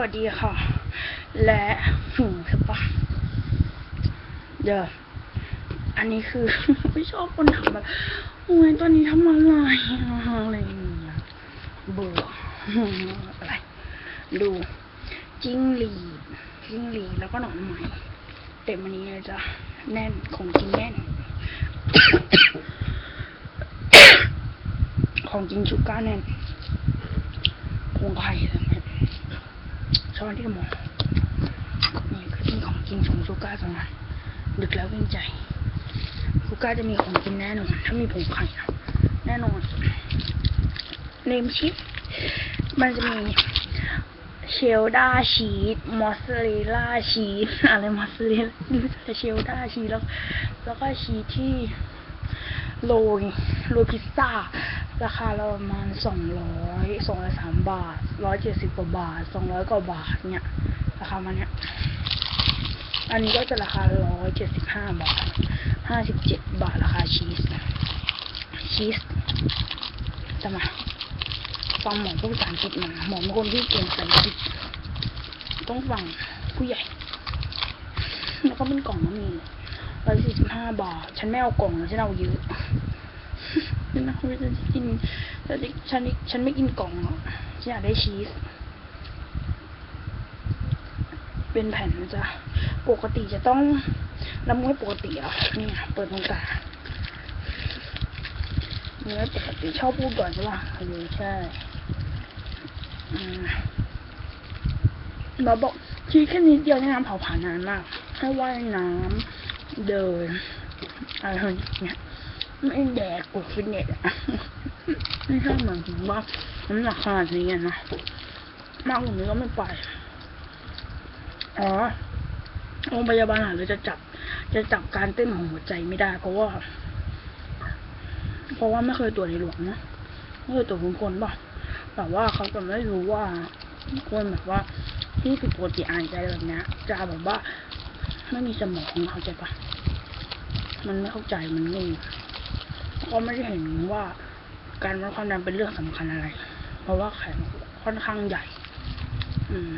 สวัสดีค่ะ และหูใช่ปะเดี๋ยวอันนี้คือ ไม่ชอบคนถามแบบโอ้ยตอนนี้ทำอะไรอะไรอย่างเงี้ยเบื่ออะไร ดูจิ้งหรีดจิ้งหรีดแล้วก็หนอนไหมเต็มอันนี้เลยจ้ะแน่นของจริงแน่น ของจริงชุก้าแน่นพงไข่เลย ช้อนที่กระหมองนี่คือที่ของจริงของชูก้าสองอันดึกแล้วเว้นใจชูก้าจะมีของกินแน่นอนถ้ามีผงไข่นะแน่นอนเนมชิปมันจะมีเชลดาชีสมอสซาเรลล่าชีสอะไรมอสซาเรลล่าแต่เชลดาชีสแล้ว แล้วก็ชีสที่โรยโรยพิซซ่า ราคาเราประมาณสองร้อยสองร้อยสามบาทร้อยเจ็ดสิบกว่าบาทสองร้อยกว่าบาทเนี่ยราคามันเนี่ยอันนี้ก็จะราคาร้อยเจ็ดสิบห้าบาทห้าสิบเจ็ดบาทราคาชีสชีสจะมาฟังหมอพูดภาษาอังกฤษมาหมอเป็นคนที่เก่งภาษาอังกฤษต้องฟังผู้ใหญ่ แล้วก็เป็นกล่องก็มีร้อยสี่สิบห้าบาท ฉันไม่เอากล่องฉันเอาเยอะ ฉันเอฉันกินฉันฉันฉันไม่กินกล่องหรอกฉันอยากได้ชีส เป็นแผ่นนะจ๊ะ ปกติจะต้องน้ำม้วยปกติเหรอะนี่เปิดตรงกลางเนื้อปกติชอบพูดก่อนใช่ป่ะเออใช่อืมาบอกชีสแค่นิดเดียวในน้ำเผาผ่านนานมากให้ว่ายน้ำเดินอะไรเงี้ย ไม่แดกกดฟิตเนสอะไม่ใช่เหมือนถึงว่าน้ำหนักขนาดนี้นะมากกว่านี้ก็ไม่ไป อ๋อโรงพยาบาลอาจจะจับ จะจับการเต้นของหัวใจไม่ได้ เพราะว่า เพราะว่าไม่เคยตรวจในหลวงนะไม่เคยตรวจคนคนป่ะแต่ว่าเขาจะไม่รู้ว่าคนแบบว่า ที่ผิดปกติอ่านใจแบบเนี้ยจะแบบว่า ไม่มีสมองเข้าใจปะมันไม่เข้าใจมันงง ก็ไม่ได้เห็นว่าการวัดความดันเป็นเรื่องสำคัญอะไร เพราะว่าแขนค่อนข้างใหญ่ อืม